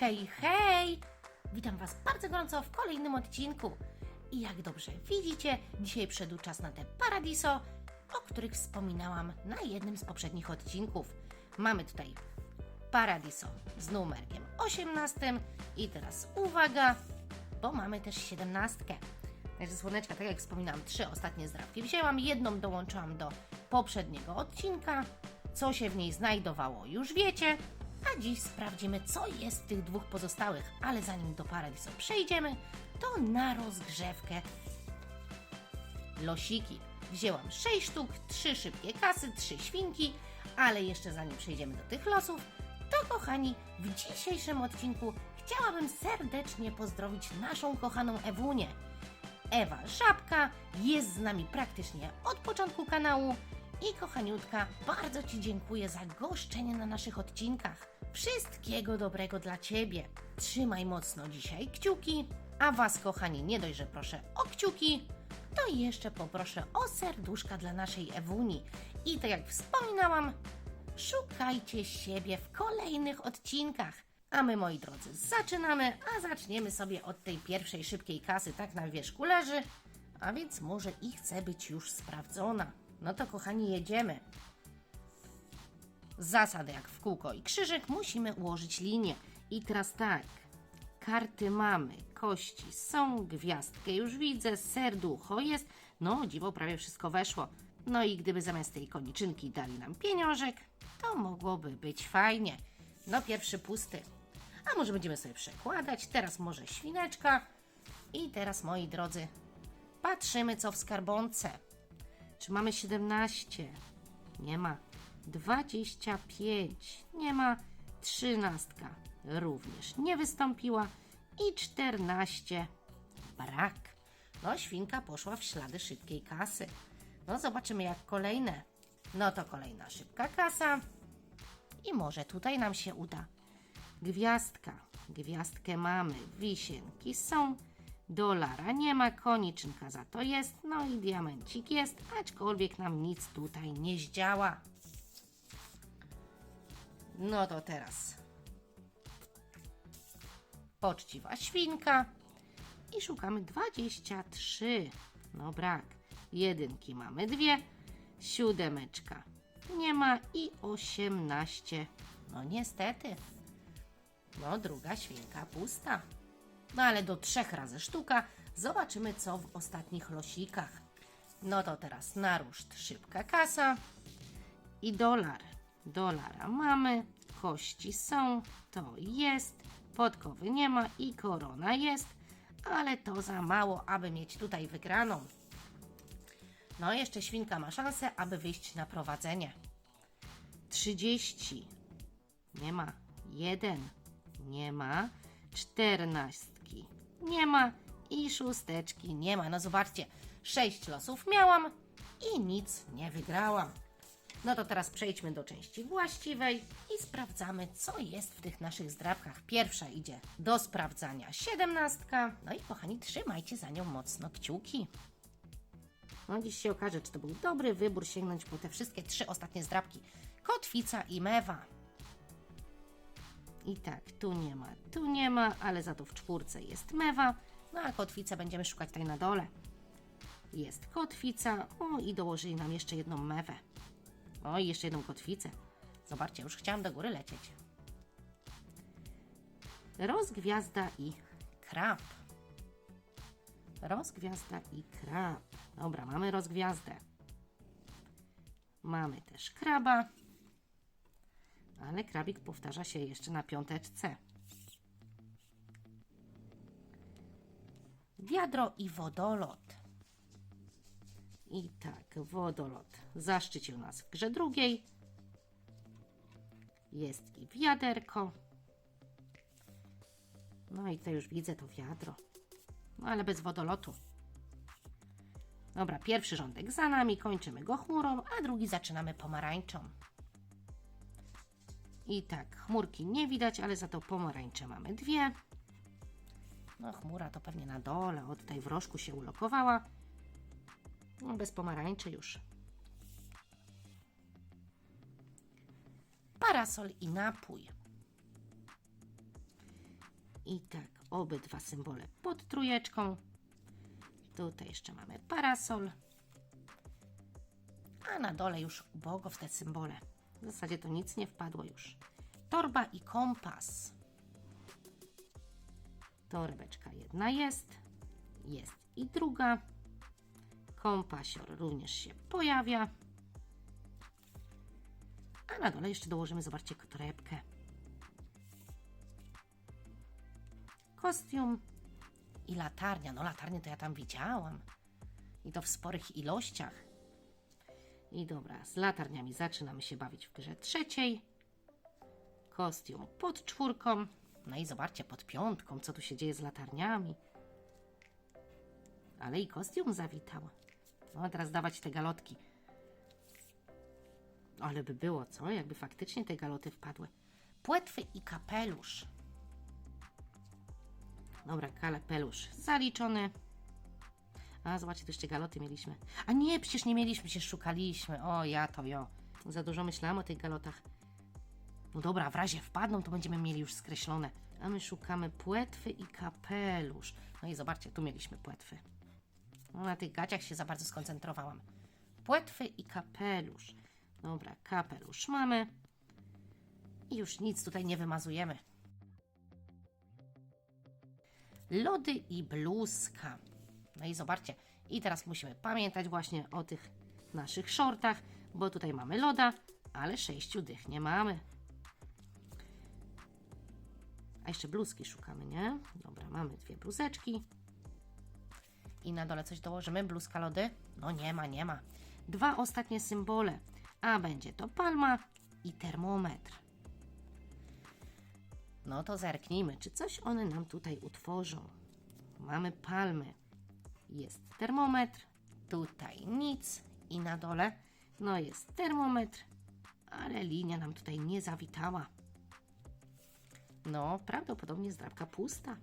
Hej, hej! Witam Was bardzo gorąco w kolejnym odcinku. I jak dobrze widzicie, dzisiaj przyszedł czas na te Paradiso, o których wspominałam na jednym z poprzednich odcinków. Mamy tutaj Paradiso z numerkiem 18 i teraz uwaga, bo mamy też 17. Także słoneczka, tak jak wspominałam, trzy ostatnie zdrabki wzięłam, jedną dołączyłam do poprzedniego odcinka. Co się w niej znajdowało, już wiecie. A dziś sprawdzimy, co jest w tych dwóch pozostałych. Ale zanim do Paradiso przejdziemy, to na rozgrzewkę losiki. Wzięłam 6 sztuk, 3 szybkie kasy, 3 świnki, ale jeszcze zanim przejdziemy do tych losów, to kochani, w dzisiejszym odcinku chciałabym serdecznie pozdrowić naszą kochaną Ewunię. Ewa Żabka jest z nami praktycznie od początku kanału i kochaniutka, bardzo Ci dziękuję za goszczenie na naszych odcinkach. Wszystkiego dobrego dla Ciebie. Trzymaj mocno dzisiaj kciuki, a Was kochani nie dość, że proszę o kciuki, to jeszcze poproszę o serduszka dla naszej Ewuni. I tak jak wspominałam, szukajcie siebie w kolejnych odcinkach. A my, moi drodzy, zaczynamy, a zaczniemy sobie od tej pierwszej szybkiej kasy, tak na wierzchu leży, a więc może i chce być już sprawdzona. No to kochani, jedziemy. Zasady jak w kółko i krzyżyk, musimy ułożyć linię. I teraz tak, karty mamy, kości są, gwiazdkę już widzę, serducho jest, no dziwo prawie wszystko weszło. No i gdyby zamiast tej koniczynki dali nam pieniążek, to mogłoby być fajnie. No pierwszy pusty. A może będziemy sobie przekładać, teraz może świneczka. I teraz moi drodzy, patrzymy co w skarbonce. Czy mamy 17? Nie ma. 25. Nie ma. 13. Również nie wystąpiła. I 14. Brak. No, świnka poszła w ślady szybkiej kasy. No, zobaczymy jak kolejne. No to kolejna szybka kasa. I może tutaj nam się uda. Gwiazdka. Gwiazdkę mamy. Wisienki są. Dolara nie ma, koniczynka za to jest, no i diamencik jest, aczkolwiek nam nic tutaj nie zdziała. No to teraz poczciwa świnka i szukamy 23. No brak. Jedynki mamy dwie, siódemeczka nie ma i 18. No niestety. No druga świnka pusta. No ale do trzech razy sztuka. Zobaczymy, co w ostatnich losikach. No to teraz na ruszt szybka kasa. I dolar. Dolara mamy. Kości są. To jest. Podkowy nie ma i korona jest. Ale to za mało, aby mieć tutaj wygraną. No jeszcze świnka ma szansę, aby wyjść na prowadzenie. 30. Nie ma. 1. Nie ma. Czternastki. Nie ma. I szósteczki nie ma. No zobaczcie, sześć losów miałam i nic nie wygrałam. No to teraz przejdźmy do części właściwej i sprawdzamy, co jest w tych naszych zdrabkach. Pierwsza idzie do sprawdzania siedemnastka. No i kochani, trzymajcie za nią mocno kciuki. No dziś się okaże, czy to był dobry wybór sięgnąć po te wszystkie trzy ostatnie zdrabki. Kotwica i mewa. I tak, tu nie ma, tu nie ma, ale za to w czwórce jest mewa. No a kotwicę będziemy szukać tutaj na dole. Jest kotwica. O, i dołożyli nam jeszcze jedną mewę. O, i jeszcze jedną kotwicę. Zobaczcie, już chciałam do góry lecieć. Rozgwiazda i krab. Rozgwiazda i krab. Dobra, mamy rozgwiazdę. Mamy też kraba. Ale krabik powtarza się jeszcze na piąteczce. Wiadro i wodolot. I tak, wodolot zaszczycił nas w grze drugiej. Jest i wiaderko. No i to już widzę to wiadro. No ale bez wodolotu. Dobra, pierwszy rządek za nami, kończymy go chmurą, a drugi zaczynamy pomarańczą. I tak, chmurki nie widać, ale za to pomarańcze mamy dwie. No chmura to pewnie na dole, o tutaj w się ulokowała. No bez pomarańczy już. Parasol i napój. I tak, obydwa symbole pod trójeczką. Tutaj jeszcze mamy parasol. A na dole już ubogo w te symbole. W zasadzie to nic nie wpadło już. Torba i kompas. Torbeczka jedna jest. Jest i druga. Kompasior również się pojawia. A na dole jeszcze dołożymy, zobaczcie, torebkę. Kostium i latarnia. No latarnię to ja tam widziałam. I to w sporych ilościach. I dobra, z latarniami zaczynamy się bawić w grze trzeciej. Kostium pod czwórką. No i zobaczcie, pod piątką, co tu się dzieje z latarniami. Ale i kostium zawitał. No, teraz dawać te galotki. Ale by było, co? Jakby faktycznie te galoty wpadły. Płetwy i kapelusz. Dobra, kapelusz zaliczony. A, zobaczcie, tu jeszcze galoty mieliśmy. A nie, przecież nie mieliśmy, przecież szukaliśmy. O, ja to jo. Za dużo myślałam o tych galotach. No dobra, w razie wpadną, to będziemy mieli już skreślone. A my szukamy płetwy i kapelusz. No i zobaczcie, tu mieliśmy płetwy. Na tych gaciach się za bardzo skoncentrowałam. Płetwy i kapelusz. Dobra, kapelusz mamy. I już nic tutaj nie wymazujemy. Lody i bluzka. No i zobaczcie, i teraz musimy pamiętać właśnie o tych naszych shortach, bo tutaj mamy loda, ale sześciu dych nie mamy. A jeszcze bluzki szukamy, nie? Dobra, mamy dwie bluzeczki. I na dole coś dołożymy, bluzka lody? No nie ma, nie ma. Dwa ostatnie symbole, a będzie to palma i termometr. No to zerknijmy, czy coś one nam tutaj utworzą. Mamy palmy, jest termometr, tutaj nic i na dole no jest termometr, ale linia nam tutaj nie zawitała. No, prawdopodobnie zdrabka pusta.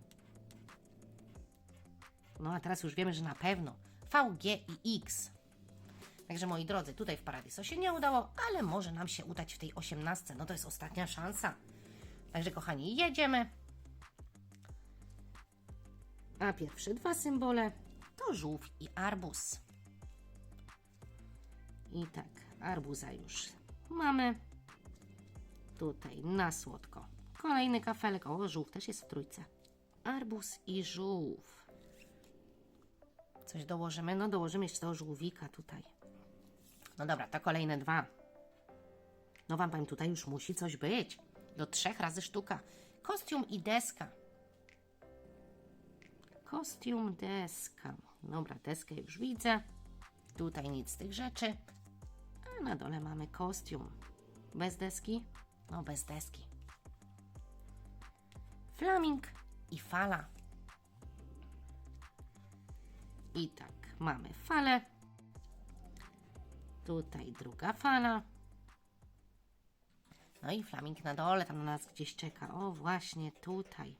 No a teraz już wiemy, że na pewno V, G i X. Także moi drodzy, tutaj w Paradiso się nie udało, ale może nam się udać w tej osiemnastce. No to jest ostatnia szansa. Także kochani, jedziemy. A pierwsze dwa symbole to żółw i arbuz. I tak, arbuza już mamy. Tutaj na słodko. Kolejny kafelek. O, żółw też jest w trójce. Arbuz i żółw. Coś dołożymy? No dołożymy jeszcze tego żółwika tutaj. No dobra, to kolejne dwa. No wam powiem, tutaj już musi coś być. Do trzech razy sztuka. Kostium i deska. Kostium, deska. Dobra, deskę już widzę. Tutaj nic z tych rzeczy. A na dole mamy kostium. Bez deski? No, bez deski. Flaming i fala. I tak, mamy falę. Tutaj druga fala. No i flaming na dole, tam na nas gdzieś czeka. O, właśnie tutaj.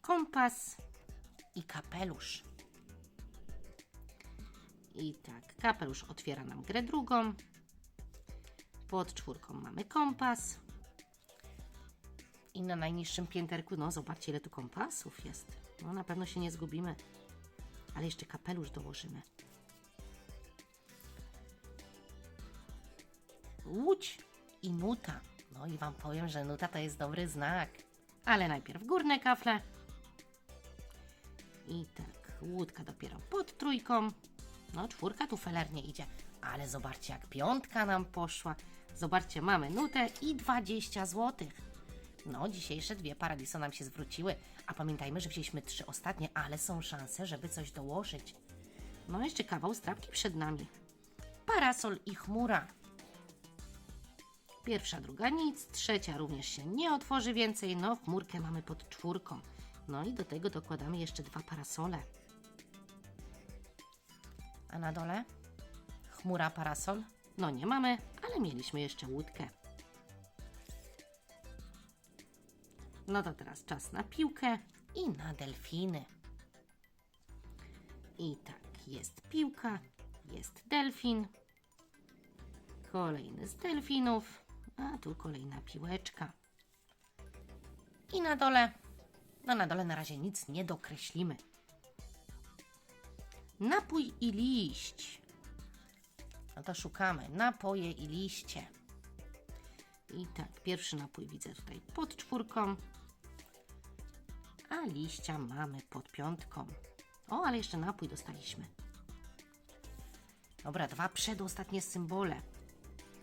Kompas i kapelusz. I tak, kapelusz otwiera nam grę drugą. Pod czwórką mamy kompas. I na najniższym pięterku, no zobaczcie ile tu kompasów jest. No na pewno się nie zgubimy. Ale jeszcze kapelusz dołożymy. Łódź i nuta. No i Wam powiem, że nuta to jest dobry znak. Ale najpierw górne kafle. I tak, łódka dopiero pod trójką. No, czwórka tu felernie idzie. Ale zobaczcie, jak piątka nam poszła. Zobaczcie, mamy nutę i 20 zł. No, dzisiejsze dwie Paradiso nam się zwróciły. A pamiętajmy, że wzięliśmy trzy ostatnie, ale są szanse, żeby coś dołożyć. No, jeszcze kawał strapki przed nami. Parasol i chmura. Pierwsza, druga nic, trzecia również się nie otworzy więcej. No, chmurkę mamy pod czwórką. No i do tego dokładamy jeszcze dwa parasole. A na dole? Chmura, parasol? No nie mamy, ale mieliśmy jeszcze łódkę. No to teraz czas na piłkę i na delfiny. I tak, jest piłka, jest delfin. Kolejny z delfinów. A tu kolejna piłeczka. I na dole, no na dole na razie nic nie dokreślimy. Napój i liść. No to szukamy. Napoje i liście. I tak, pierwszy napój widzę tutaj pod czwórką, liścia mamy pod piątką. O, ale jeszcze napój dostaliśmy. Dobra, dwa przedostatnie symbole.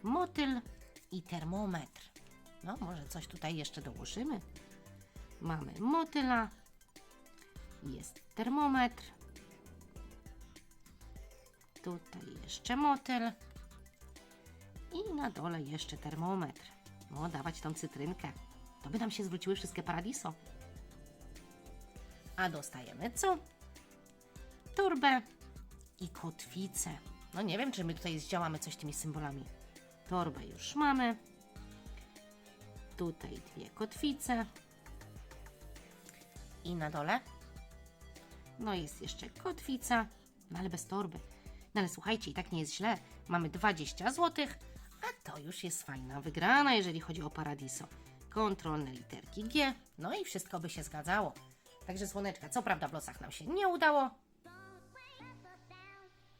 Motyl i termometr. No, może coś tutaj jeszcze dołożymy. Mamy motyla, jest termometr, tutaj jeszcze motyl i na dole jeszcze termometr. No, dawać tą cytrynkę. To by nam się zwróciły wszystkie paradiso. A dostajemy co? Torbę i kotwicę. No nie wiem, czy my tutaj zdziałamy coś tymi symbolami. Torbę już mamy. Tutaj dwie kotwice. I na dole? No jest jeszcze kotwica, no ale bez torby. No ale słuchajcie, i tak nie jest źle. Mamy 20 zł, a to już jest fajna wygrana, jeżeli chodzi o Paradiso. Kontrolne literki G, no i wszystko by się zgadzało. Także słoneczka, co prawda w losach nam się nie udało,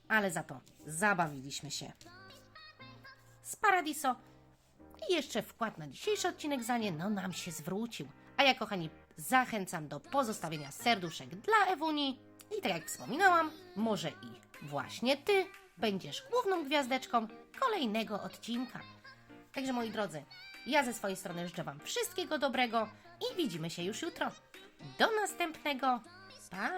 ale za to zabawiliśmy się z Paradiso i jeszcze wkład na dzisiejszy odcinek za nie, no nam się zwrócił. A ja, kochani, zachęcam do pozostawienia serduszek dla Ewuni. I tak jak wspominałam, może i właśnie Ty będziesz główną gwiazdeczką kolejnego odcinka. Także moi drodzy, ja ze swojej strony życzę Wam wszystkiego dobrego i widzimy się już jutro. Do następnego. Pa!